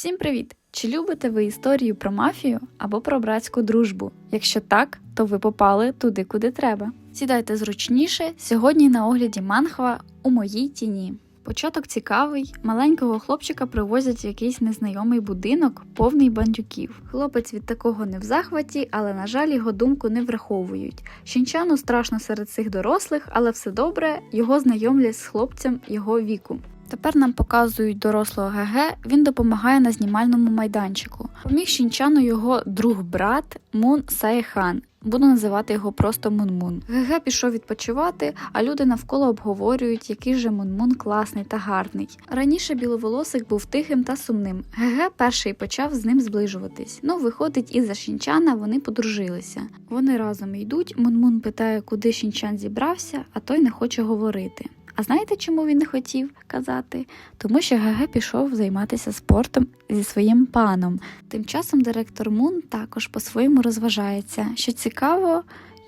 Всім привіт! Чи любите ви історію про мафію або про братську дружбу? Якщо так, то ви попали туди, куди треба. Сідайте зручніше. Сьогодні на огляді манхва у моїй тіні. Початок цікавий. Маленького хлопчика привозять в якийсь незнайомий будинок, повний бандюків. Хлопець від такого не в захваті, але, на жаль, його думку не враховують. Щінчану страшно серед цих дорослих, але все добре, його знайомлять з хлопцем його віку. Тепер нам показують дорослого ГГ, він допомагає на знімальному майданчику. Поміг Щінчану його друг-брат Мун Саєхан. Буду називати його просто Мун-Мун. ГГ пішов відпочивати, а люди навколо обговорюють, який же Мун-Мун класний та гарний. Раніше біловолосик був тихим та сумним. ГГ перший почав з ним зближуватись. Ну, виходить, із-за Щінчана вони подружилися. Вони разом йдуть. Мун-Мун питає, куди Щінчан зібрався, а той не хоче говорити. А знаєте, чому він не хотів казати? Тому що ГГ пішов займатися спортом зі своїм паном. Тим часом директор Мун також по-своєму розважається. Що цікаво,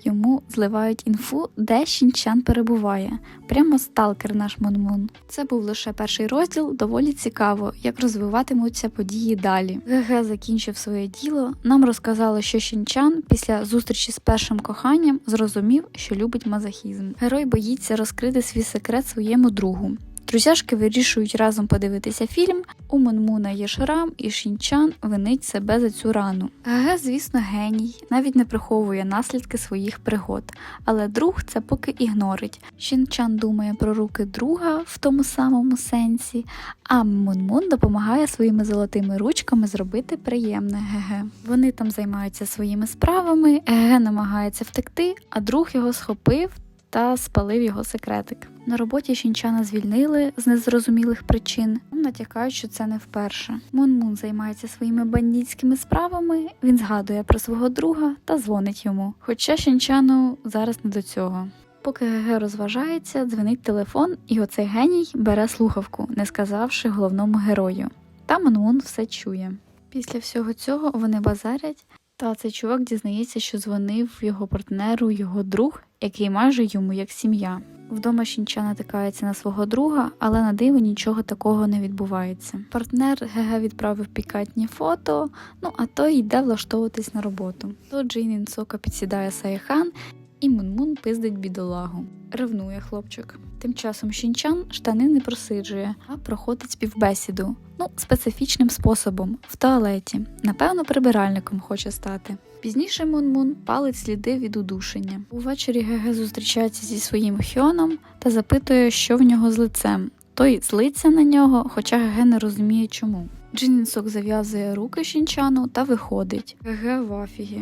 йому зливають інфу, де Щінчан перебуває. Прямо сталкер наш Мун-Мун. Це був лише перший розділ, доволі цікаво, як розвиватимуться події далі. ГГ закінчив своє діло. Нам розказали, що Щінчан після зустрічі з першим коханням зрозумів, що любить мазохізм. Герой боїться розкрити свій секрет своєму другу. Друзяшки вирішують разом подивитися фільм. У Монмуна є шрам, і Шінчан винить себе за цю рану. ГГ, звісно, геній, навіть не приховує наслідки своїх пригод, але друг це поки ігнорить. Шінчан думає про руки друга в тому самому сенсі, а Монмун допомагає своїми золотими ручками зробити приємне ГГ. Вони там займаються своїми справами, ГГ намагається втекти, а друг його схопив та спалив його секретик. На роботі Шінчана звільнили з незрозумілих причин. Натякають, що це не вперше. Мун-Мун займається своїми бандитськими справами. Він згадує про свого друга та дзвонить йому. Хоча Шінчану зараз не до цього. Поки ГГ розважається, дзвонить телефон, і оцей геній бере слухавку, не сказавши головному герою. Та Мун-Мун все чує. Після всього цього вони базарять. Та цей чувак дізнається, що дзвонив його партнеру, його друг, який майже йому як сім'я. Вдома Шінча натикається на свого друга, але на диво нічого такого не відбувається. Партнер ГГ відправив пікатні фото, ну а той йде влаштовуватись на роботу. Тут Джейнін Сока підсідає Саєхан, і Мунмун пиздить бідолагу. Ревнує хлопчик. Тим часом Шінчан штани не просиджує, а проходить співбесіду. Ну, специфічним способом в туалеті. Напевно, прибиральником хоче стати. Пізніше Мун-Мун палить сліди від удушення. Увечері ГГ зустрічається зі своїм Хьоном та запитує, що в нього з лицем. Той злиться на нього, хоча ГГ не розуміє чому. Джинінсок зав'язує руки Шінчану та виходить. ГГ в афігі.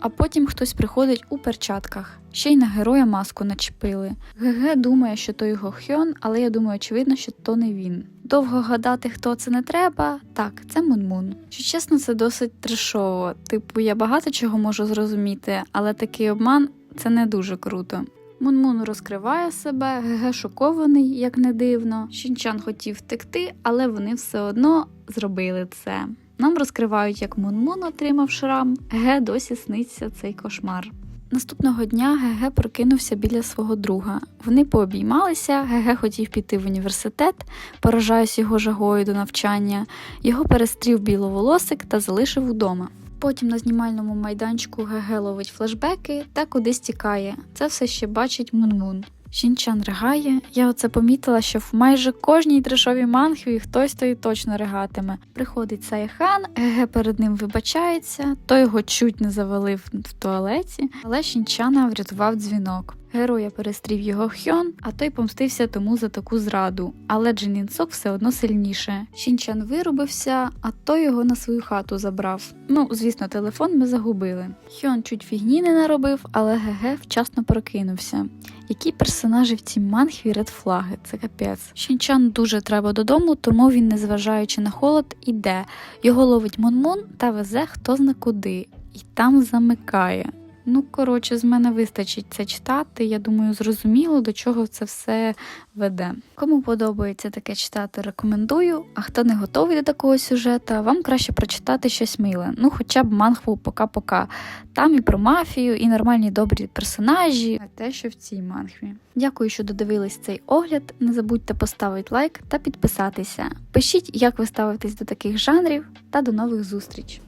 А потім хтось приходить у перчатках. Ще й на героя маску начепили. ГГ думає, що то його Хьон, але я думаю, очевидно, що то не він. Довго гадати, хто це не треба. Так, це Мун-Мун. Що чесно, це досить трешово. Типу, я багато чого можу зрозуміти, але такий обман це не дуже круто. Мун-Мун розкриває себе, ГГ шокований, як не дивно. Щінчан хотів втекти, але вони все одно зробили це. Нам розкривають, як Мун-Мун отримав шрам, ГГ досі сниться цей кошмар. Наступного дня ГГ прокинувся біля свого друга. Вони пообіймалися, ГГ хотів піти в університет, поражаюсь його жагою до навчання. Його перестрів біловолосик та залишив удома. Потім на знімальному майданчику ГГ ловить флешбеки та кудись тікає. Це все ще бачить Мун-Мун. Щінчан ригає. Я оце помітила, що в майже кожній трешовій манхві хтось то й точно ригатиме. Приходить Саяхан, Геге перед ним вибачається, той його чуть не завалив в туалеті, але Шінчана врятував дзвінок. Героя перестрів його Хьон, а той помстився тому за таку зраду. Але Джинінсок все одно сильніше. Щінчан вирубився, а той його на свою хату забрав. Ну, звісно, телефон ми загубили. Хьон чуть фігні не наробив, але ГГ вчасно прокинувся. Які персонажі в цій манхві редфлаги? Це капець. Щінчан дуже треба додому, тому він, незважаючи на холод, іде. Його ловить Мун-Мун та везе хто зна куди, і там замикає. Ну, коротше, з мене вистачить це читати. Я думаю, зрозуміло, до чого це все веде. Кому подобається таке читати, рекомендую. А хто не готовий до такого сюжету, вам краще прочитати щось миле. Ну, хоча б мангву пока-пока. Там і про мафію, і нормальні добрі персонажі, а те, що в цій мангві. Дякую, що додивились цей огляд. Не забудьте поставити лайк та підписатися. Пишіть, як ви ставитесь до таких жанрів, та до нових зустріч!